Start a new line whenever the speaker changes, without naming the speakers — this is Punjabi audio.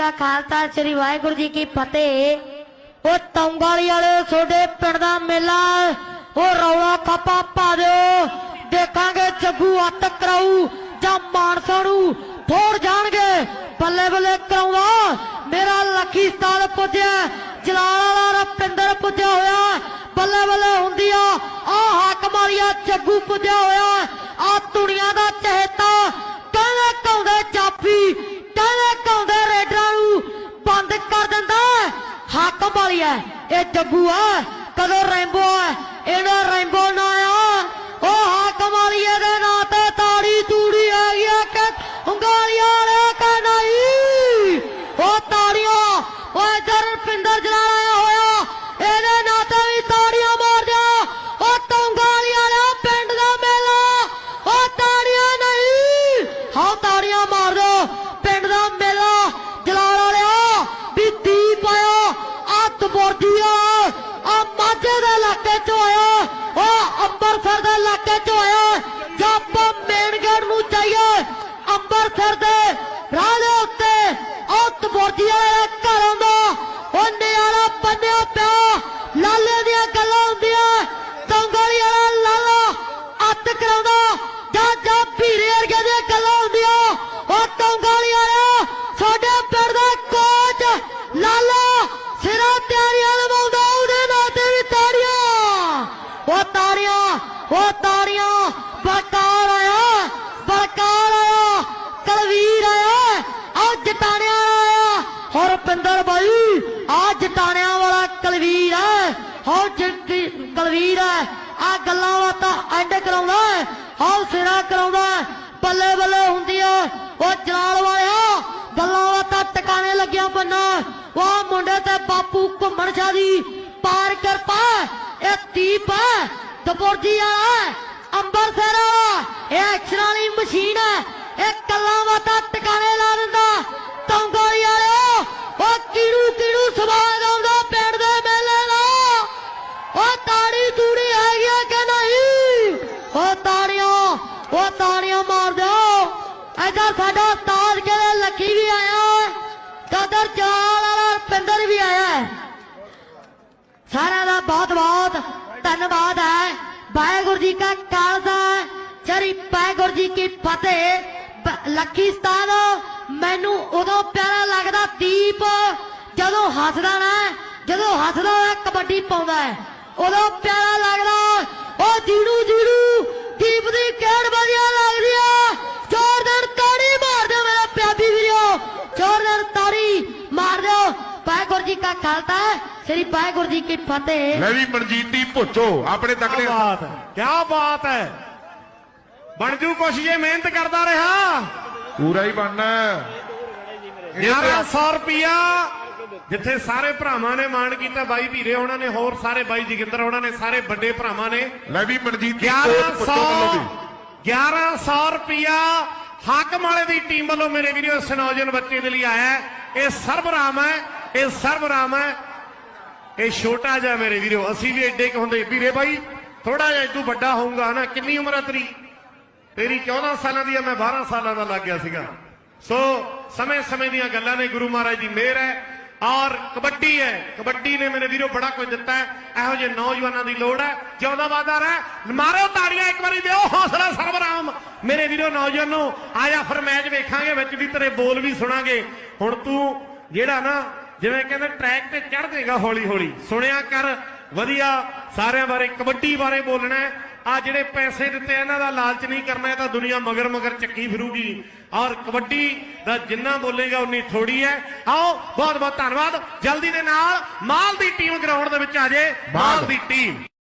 ਕਾ ਖਾਲਸਾ ਸ੍ਰੀ ਵਾਹਿਗੁਰੂ ਜੀ ਕੀ ਫਤਿਹ। ਉਹ ਤੌਂਗਾਲੀ ਵਾਲੇ ਤੁਹਾਡੇ ਪਿੰਡ ਦਾ ਮੇਲਾ, ਉਹ ਰੌਲਾ ਖੱਪਾ ਪਾ ਦਿਓ। ਦੇਖਾਂਗੇ ਜੱਗੂ ਅੱਤ ਕਰਾਊ ਜਾਂ ਮਾਨਸਾ ਨੂੰ ਥੋੜ ਜਾਣਗੇ। ਬੱਲੇ ਬੱਲੇ ਕਰਾਉਂਦਾ, ਮੇਰਾ ਲੱਖੀ ਸਤਾਲ ਪੁੱਜਿਆ, ਜਲਾਲ ਵਾਲਾ ਰਪਿੰਦਰ ਪੁੱਜਿਆ ਹੋਇਆ। ਬੱਲੇ ਬੱਲੇ ਹੁੰਦੀ ਆ ਆ ਹੱਕ ਮਾਰੀਆ ਜੱਗੂ ਪੁੱਜਿਆ ਹੋਇਆ ਆ ਦੁਨੀਆ ਦਾ ਚਹੇਤਾ ਕਹਿੰਦੇ ਕਾਉਂਦੇ ਚਾਪੀ ਕਹਿੰਦੇ ਕਾਉਂਦੇ ਰੇਡਰਾਂ ਨੂੰ ਬੰਦ ਕਰ ਦਿੰਦਾ ਹੈ। ਹੱਕ ਮਾਰੀਆ ਇਹ ਜੱਗੂ ਆ ਕਦੋਂ ਰੈਂਬੋ ਆ ਇਹਦਾ ਰੈਂਬੋ ਨਾ ਆ। ਉਹ ਹੱਕ ਮਾਰੀਏ ਦੇ ਨਾਂ ਤੇ ਤਾੜੀ ਤੂੜੀ ਆ ਗਿਆ ਕਿ ਉਂਗਲੀਆਂ ਰੇ ਕਾ ਨਹੀਂ? ਉਹ ਤਾੜੀਆਂ, ਉਹ ਇਧਰ ਰਪਿੰਦਰ ਜਲਾਲ ਹੋਇਆ। ਇਹਦੇ ਨਾਂ ਤੇ ਵੀ ਤਾੜੀਆਂ ਮਾਰ ਜਾ ਉਹ ਤੰਗਾਲੀ ਵਾਲਾ ਪਿੰਡ ਦਾ ਮੇਲਾ। ਉਹ ਤਾੜੀਆਂ ਨਹੀਂ। ਹਾਂ, ਤਾੜੀਆਂ ਮਾਰ ਦੋ ਪਿੰਡ ਦਾ ਮੇਲਾ ਜਲਾਲ ਵਾਲਿਆ ਵੀ ਦੀਪ ਆਇਆ ਅੱਤ ਬੋਰਜੀਆ ਆ ਮਾਝੇ ਦੇ ਇਲਾਕੇ ਚ ਆਇਆ ਉਹ ਅੰਮ੍ਰਿਤਸਰ ਦੇ ਇਲਾਕੇ ਚ ਆਇਆ ਜਾਂ ਆਪਾਂ ਮੇਨ ਗੇਟ ਨੂੰ ਜਾਈਏ। ਅੰਮ੍ਰਿਤਸਰ ਦੇ ਰਾਹ ਦੇ ਉੱਤੇ ਅੱਤ ਬੋਰਜੀਆ ਦੇ ਘਰ ਆਉਂਦਾ ਉਹ ਨਿਆਰਾ ਬੰਨਿਆ ਪਿਆ। ਲਾਲੇ ਦੀਆਂ ਗੱਲਾਂ ਹੁੰਦੀਆਂ। ਤੰਗਲੀ ਵਾਲਾ ਲਾਲਾ ਅੱਤ ਕਰਾਉਂਦਾ। ਜਾਂ ਜਾਂ ਭੀਰੇ ਵਰਗੇ ਦੀਆਂ ਗੱਲਾਂ ਹੁੰਦੀਆਂ। ਉਹ ਤੰਗਲੀ ਵਾਲਾ ਸਾਡੇ ਪਿੰਡ ਦਾ ਕੋਚ ਲਾਲਾ ਸਿਰਾ ਤਿਆਰੀਆਂ ਲਵਾਉਂਦਾ ਉਹਦੇ ਨਾਂ ਤੇ ਵੀ ਤਾੜੀਆਂ ਉਹ ਤਾੜੀਆਂ ਉਹ ਤਾੜੀਆਂ, ਬਲਕਾਰ ਆਇਆ ਬਲਕਾਰ ਆਇਆ ਕਲਵੀਰ ਆਇਆ ਆ ਜਟਾਣਿਆਂ ਆਇਆ। ਹੋਰ ਪਿੰਦਰ ਬਾਈ ਆ ਜਟਾਣਿਆਂ ਵਾਲਾ ਕਲਵੀਰ ਹੈ। ਹੋਰ ਜਿ- ਕਲਵੀਰ ਹੈ ਆ ਗੱਲਾਂ ਬਾਤਾਂ ਐਂਡ ਕਰਾਉਂਦਾ ਹੈ ਸਿਰਾ ਕਰਾਉਂਦਾ ਬੱਲੇ ਬੱਲੇ ਹੁੰਦੀ ਆ ਉਹ ਜਲਾਲ ਵਾਲਿਆ, ਗੱਲਾਂ ਬਾਤਾਂ ਟਿਕਾਣੇ ਲੱਗਿਆ ਬੰਨਾ ਉਹ ਮੁੰਡੇ ਤੇ ਬਾਪੂ ਘੁੰਮਣ ਸ਼ਾਦੀ, ਪਾਰ ਕਿਰਪਾ ਇਹ ਦੀਪ ਹੈ। ਦਬੁਰਜੀ ਵਾਲਾ ਅੰਬਰਸਰ ਵਾਲਾ ਇਹ ਐਕਸ਼ਨ ਵਾਲੀ ਮਸ਼ੀਨ ਹੈ, ਇਹ ਗੱਲਾਂ ਬਾਤਾਂ ਟਿਕਾਣੇ ਲਾ ਦਿੰਦਾ। ਤੰਗੋਲੀ ਵਾਲਿਓ, ਉਹ ਕਿਹੜੂ ਕਿਹੜੂ ਸਵਾਲ ਆਉਂਦਾ ਪਿੰਡ ਦੇ ਮੇਲੇ ਦਾ। ਉਹ ਤਾੜੀ ਤੂੜੀ ਹੈਗੀ ਆ ਕਿ ਨਹੀਂ? ਉਹ ਤਾੜੀਆਂ ਉਹ ਤਾੜੀਆਂ ਮਾਰ ਦਿਓ। ਇੱਧਰ ਸਾਡਾ ਉਸਤਾਦ ਕਿਹੜੇ ਲੱਖੀ ਵੀ ਆਇਆ ਕਦਰ ਚਾਲ ਵਾਲਾ ਪਿੰਦਰ ਵੀ ਆਇਆ ਸਾਰਿਆਂ ਦਾ ਬਹੁਤ ਬਹੁਤ ਵਾਹਿਗੁਰੂ ਜੀ ਕਾ ਖਾਲਸਾ ਸ੍ਰੀ ਵਾਹਿਗੁਰੂ ਜੀ ਕੀ ਫਤਿਹ। ਬ- ਲੱਕੀ ਮੈਨੂੰ ਉਦੋਂ ਪਿਆਰਾ ਲੱਗਦਾ ਦੀਪ। ਜਦੋਂ ਹੱਸਦਾ ਨਾ, ਜਦੋਂ ਹੱਸਦਾ ਕਬੱਡੀ ਪਾਉਂਦਾ ਉਦੋਂ ਪਿਆਰਾ ਲੱਗਦਾ ਉਹ ਜੀੜੂ ਜੀੜੂ ਦੀਪ ਦੀ ਖੇਡ ਵਧੀਆ ਲੱਗਦੀ ਆ ਜ਼ੋਰਦਾਰ ਤਾੜੀ ਮਾਰ ਦਿਓ ਮੇਰਾ ਪਿਆਬੀ ਵੀਰੋ ਜ਼ੋਰਦਾਰ ਤਾੜੀ ਮਾਰ ਦਿਓ ਵਾਹਿਗੁਰੂ ਜੀ ਕਾ ਖਾਲਸਾ ਸ੍ਰੀ ਵਾਹਿਗੁਰੂ ਜੀ ਕੀ ਫਤਿਹ।
ਲੈ ਵੀ ਮਨਜੀਤੀ ਭੁੱਚੋ ਆਪਣੇ ਤਕੜੇ
ਬਾਤ ਹੈ ਕਿਆ ਬਾਤ ਹੈ। ਬਣ ਜੂ ਕੁਛ ਜੇ ਮਿਹਨਤ ਕਰਦਾ ਰਿਹਾ।
ਪੂਰਾ ਹੀ ਬਣਨਾ
1100 ਰੁਪਿਆ ਜਿੱਥੇ ਸਾਰੇ ਭਰਾਵਾਂ ਨੇ ਮਾਣ ਕੀਤਾ ਬਾਈ ਵੀਰੇ ਉਹਨਾਂ ਨੇ ਹੋਰ ਸਾਰੇ ਬਾਈ ਜੋਗਿੰਦਰ ਉਹਨਾਂ ਨੇ ਸਾਰੇ ਵੱਡੇ ਭਰਾਵਾਂ ਨੇ।
ਲੈ ਵੀ ਮਨਜੀਤੀ ਕੋਟ ਭੁੱਚੋ ਵੱਲੋਂ
1100
ਵੀ।
1100 ਰੁਪਿਆ ਹਾਕਮ ਵਾਲੇ ਦੀ ਟੀਮ ਵੱਲੋਂ ਮੇਰੇ ਵੀਰੋ ਇਸ ਨੌਜਵਾਨ ਬੱਚੇ ਦੇ ਲਈ ਆਇਆ ਹੈ। ਇਹ ਸਰਬਰਾਮ ਹੈ। ਇਹ ਸਰਬਰਾਮ ਹੈ। ਇਹ ਛੋਟਾ ਜਿਹਾ ਮੇਰੇ ਵੀਰੋ, ਅਸੀਂ ਵੀ ਐਡੇ ਕੁ ਹੁੰਦੇ। ਵੀਰੇ ਬਾਈ ਥੋੜਾ ਜਿਹਾ ਤੂੰ ਵੱਡਾ ਹੋਊਗਾ ਨਾ, ਕਿੰਨੀ ਉਮਰ ਹੈ ਤੇਰੀ? ਤੇਰੀ 14 ਸਾਲਾਂ ਦੀ ਹੈ ਮੈਂ 12 ਸਾਲਾਂ ਦਾ ਲੱਗ ਗਿਆ ਸੀਗਾ। ਸੋ ਸਮੇਂ ਸਮੇਂ ਦੀਆਂ ਗੱਲਾਂ ਨੇ ਗੁਰੂ ਮਹਾਰਾਜ ਦੀ ਮਿਹਰ ਹੈ, ਔਰ ਕਬੱਡੀ ਹੈ। ਕਬੱਡੀ ਨੇ ਮੇਰੇ ਵੀਰੋ ਬੜਾ ਕੁਝ ਦਿੱਤਾ ਹੈ। ਇਹੋ ਜਿਹੇ ਨੌਜਵਾਨਾਂ ਦੀ ਲੋੜ ਹੈ। ਜਿਉਂਦਾ ਵਾਦਾ ਰਹਿ, ਮਾਰੋ ਤਾੜੀਆਂ ਇੱਕ ਵਾਰੀ ਦਿਓ, ਹੌਸਲਾ ਸਰਬਰਾਮ ਮੇਰੇ ਵੀਰੋ ਨੌਜਵਾਨ ਨੂੰ ਆਇਆ ਫਿਰ ਮੈਚ ਵੇਖਾਂਗੇ, ਵਿੱਚ ਵੀ ਤੇਰੇ ਬੋਲ ਵੀ ਸੁਣਾਂਗੇ। ਹੁਣ ਤੂੰ ਜਿਹੜਾ ਨਾ ਜਿਵੇਂ ਕਹਿੰਦੇ ਟਰੈਕ ਤੇ ਚੜ ਜਾਏਗਾ ਹੌਲੀ ਹੌਲੀ। ਸੁਣਿਆ ਕਰ ਵਧੀਆ ਸਾਰਿਆਂ ਬਾਰੇ ਕਬੱਡੀ ਬਾਰੇ ਬੋਲਣਾ ਆ ਜਿਹੜੇ ਪੈਸੇ ਦਿੱਤੇ ਇਹਨਾਂ ਦਾ ਲਾਲਚ ਨਹੀਂ ਕਰਨਾ ਇਹ ਤਾਂ ਦੁਨੀਆ ਮਗਰ ਮਗਰ ਚੱਕੀ ਫਿਰੂਗੀ। ਔਰ ਕਬੱਡੀ ਦਾ ਜਿੰਨਾ ਬੋਲੇਗਾ ਉਨੀ ਥੋੜੀ ਹੈ। ਆਓ ਬਹੁਤ ਬਹੁਤ ਧੰਨਵਾਦ। ਜਲਦੀ ਦੇ ਨਾਲ ਮਾਲ ਦੀ ਟੀਮ ਗਰਾਊਂਡ ਦੇ ਵਿੱਚ ਆ ਜੇ ਮਾਲ ਦੀ ਟੀਮ।